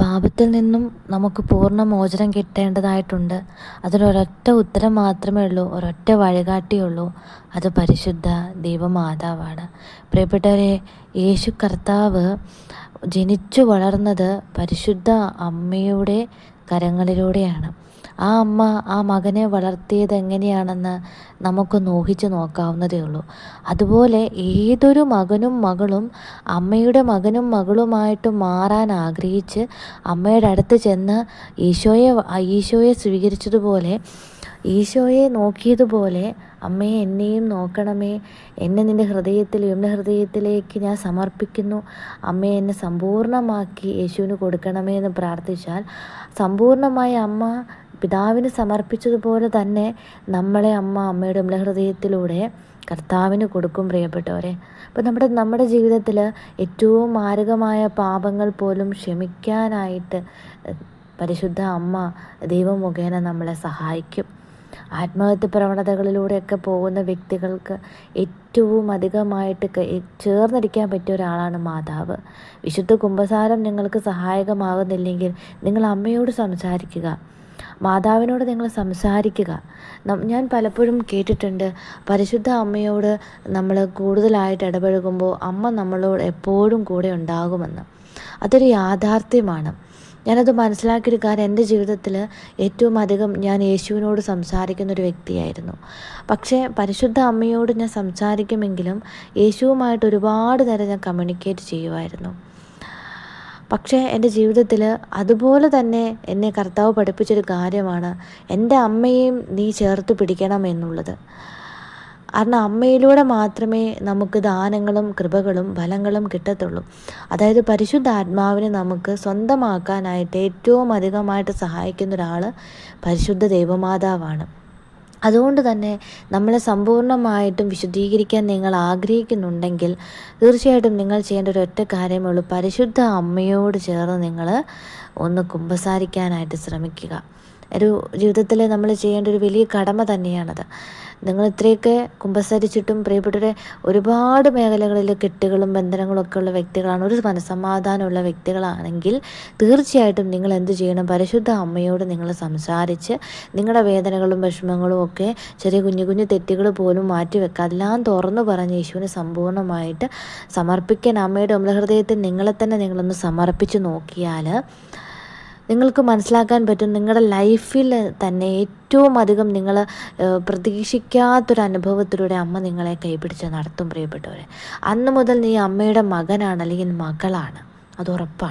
പാപത്തിൽ നിന്നും നമുക്ക് പൂർണ മോചനം കിട്ടേണ്ടതായിട്ടുണ്ട്. അതിനൊരൊറ്റ ഉത്തരം മാത്രമേ ഉള്ളൂ ഒരൊറ്റ വഴികാട്ടിയുള്ളൂ അത് പരിശുദ്ധ ദൈവമാതാവാണ്. പ്രിയപ്പെട്ടവരെ യേശു കർത്താവ് ജനിച്ചു വളർന്നത് പരിശുദ്ധ അമ്മയുടെ കരങ്ങളിലൂടെയാണ്. ആ അമ്മ ആ മകനെ വളർത്തിയത് എങ്ങനെയാണെന്ന് നമുക്ക് നോഹിച്ച് നോക്കാവുന്നതേ ഉള്ളൂ. അതുപോലെ ഏതൊരു മകനും മകളും അമ്മയുടെ മകനും മകളുമായിട്ട് മാറാൻ ആഗ്രഹിച്ച് അമ്മയുടെ അടുത്ത് ചെന്ന് ഈശോയെ ഈശോയെ സ്വീകരിച്ചതുപോലെ ഈശോയെ നോക്കിയതുപോലെ അമ്മയെ എന്നെയും നോക്കണമേ. എന്നെ നിന്റെ ഹൃദയത്തിൽ എന്റെ ഹൃദയത്തിലേക്ക് ഞാൻ സമർപ്പിക്കുന്നു. അമ്മയെ എന്നെ സമ്പൂർണമാക്കി യേശുവിന് കൊടുക്കണമേ എന്ന് പ്രാർത്ഥിച്ചാൽ സമ്പൂർണമായ അമ്മ പിതാവിന് സമർപ്പിച്ചതുപോലെ തന്നെ നമ്മളെ അമ്മ അമ്മയുടെ ഹൃദയത്തിലൂടെ കർത്താവിന് കൊടുക്കും പ്രിയപ്പെട്ടവരെ. അപ്പം നമ്മുടെ നമ്മുടെ ജീവിതത്തിൽ ഏറ്റവും മാരകമായ പാപങ്ങൾ പോലും ക്ഷമിക്കാനായിട്ട് പരിശുദ്ധ അമ്മ ദൈവം മുഖേന നമ്മളെ സഹായിക്കും. ആത്മഹത്യ പ്രവണതകളിലൂടെയൊക്കെ പോകുന്ന വ്യക്തികൾക്ക് ഏറ്റവും അധികമായിട്ട് ചേർന്നിരിക്കാൻ പറ്റിയ ഒരാളാണ് മാതാവ്. വിശുദ്ധ കുംഭസാരം നിങ്ങൾക്ക് സഹായകമാകുന്നില്ലെങ്കിൽ നിങ്ങൾ അമ്മയോട് സംസാരിക്കുക. മാതാവിനോട് നിങ്ങൾ സംസാരിക്കുക. ഞാൻ പലപ്പോഴും കേട്ടിട്ടുണ്ട് പരിശുദ്ധ അമ്മയോട് നമ്മൾ കൂടുതലായിട്ട് ഇടപഴകുമ്പോൾ അമ്മ നമ്മളോട് എപ്പോഴും കൂടെ ഉണ്ടാകുമെന്ന്. അതൊരു യാഥാർത്ഥ്യമാണ്. ഞാനത് മനസ്സിലാക്കിയൊരു കാര്യം എന്റെ ജീവിതത്തിൽ ഏറ്റവും അധികം ഞാൻ യേശുവിനോട് സംസാരിക്കുന്ന ഒരു വ്യക്തിയായിരുന്നു. പക്ഷേ പരിശുദ്ധ അമ്മയോട് ഞാൻ സംസാരിക്കുമെങ്കിലും യേശുവുമായിട്ട് ഒരുപാട് നേരം ഞാൻ കമ്മ്യൂണിക്കേറ്റ് ചെയ്യുമായിരുന്നു. പക്ഷേ എന്റെ ജീവിതത്തിൽ അതുപോലെ തന്നെ എന്നെ കർത്താവ് പഠിപ്പിച്ചൊരു കാര്യമാണ് എന്റെ അമ്മയെയും നീ ചേർത്ത് പിടിക്കണം എന്നുള്ളത്. കാരണം അമ്മയിലൂടെ മാത്രമേ നമുക്ക് ദാനങ്ങളും കൃപകളും ഫലങ്ങളും കിട്ടത്തുള്ളൂ. അതായത് പരിശുദ്ധ ആത്മാവിനെ നമുക്ക് സ്വന്തമാക്കാനായിട്ട് ഏറ്റവും അധികമായിട്ട് സഹായിക്കുന്ന ഒരാൾ പരിശുദ്ധ ദൈവമാതാവാണ്. അതുകൊണ്ട് തന്നെ നമ്മളെ സമ്പൂർണമായിട്ടും വിശുദ്ധീകരിക്കാൻ നിങ്ങൾ ആഗ്രഹിക്കുന്നുണ്ടെങ്കിൽ തീർച്ചയായിട്ടും നിങ്ങൾ ചെയ്യേണ്ട ഒരു ഒറ്റ കാര്യമേ ഉള്ളൂ. പരിശുദ്ധ അമ്മയോട് ചേർന്ന് നിങ്ങൾ ഒന്ന് കുമ്പസാരിക്കാനായിട്ട് ശ്രമിക്കുക. ഒരു ജീവിതത്തിൽ നമ്മൾ ചെയ്യേണ്ട ഒരു വലിയ കടമ തന്നെയാണത്. നിങ്ങൾ ഇത്രയൊക്കെ കുമ്പസരിച്ചിട്ടും പ്രിയപ്പെട്ടവരെ ഒരുപാട് മേഖലകളിൽ കെട്ടുകളും ബന്ധനങ്ങളും ഒക്കെ ഉള്ള വ്യക്തികളാണ് ഒരു മനസ്സമാധാനമുള്ള വ്യക്തികളാണെങ്കിൽ തീർച്ചയായിട്ടും നിങ്ങൾ എന്ത് ചെയ്യണം? പരിശുദ്ധ അമ്മയോട് നിങ്ങൾ സംസാരിച്ച് നിങ്ങളുടെ വേദനകളും വിഷമങ്ങളും ഒക്കെ ചെറിയ കുഞ്ഞു കുഞ്ഞു തെറ്റുകൾ പോലും മാറ്റി വെക്കുക എല്ലാം തുറന്നു പറഞ്ഞ് യേശുവിന് സമ്പൂർണമായിട്ട് സമർപ്പിക്കാൻ അമ്മയുടെ അമൃഹൃദയത്തിൽ നിങ്ങളെ തന്നെ നിങ്ങളൊന്ന് സമർപ്പിച്ച് നോക്കിയാൽ നിങ്ങൾക്ക് മനസ്സിലാക്കാൻ പറ്റും നിങ്ങളുടെ ലൈഫിൽ തന്നെ ഏറ്റവും അധികം നിങ്ങൾ പ്രതീക്ഷിക്കാത്തൊരു അനുഭവത്തിലൂടെ അമ്മ നിങ്ങളെ കൈപിടിച്ച് നടത്തും പ്രിയപ്പെട്ടവരെ. അന്ന് മുതൽ നീ അമ്മയുടെ മകനാണ് അല്ലെങ്കിൽ മകളാണ്. അത് ഉറപ്പാണ്.